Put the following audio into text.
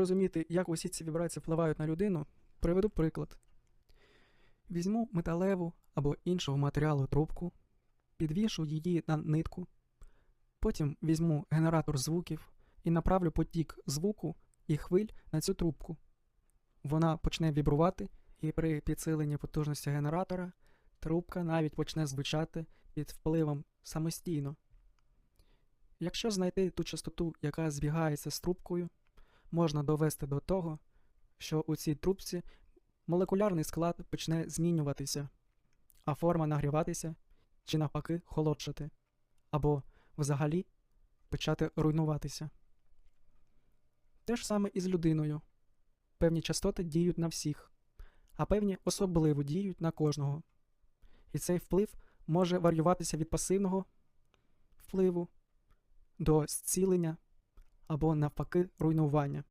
розуміти, як усі ці вібрації впливають на людину, приведу приклад. Візьму металеву або іншого матеріалу трубку, підвішу її на нитку, потім візьму генератор звуків і направлю потік звуку і хвиль на цю трубку. Вона почне вібрувати, і при підсиленні потужності генератора трубка навіть почне звучати під впливом самостійно. Якщо знайти ту частоту, яка збігається з трубкою, можна довести до того, що у цій трубці молекулярний склад почне змінюватися, а форма нагріватися чи навпаки холодшати, або взагалі почати руйнуватися. Те ж саме і з людиною. Певні частоти діють на всіх, а певні особливо діють на кожного. І цей вплив може варіюватися від пасивного впливу до зцілення або навпаки руйнування.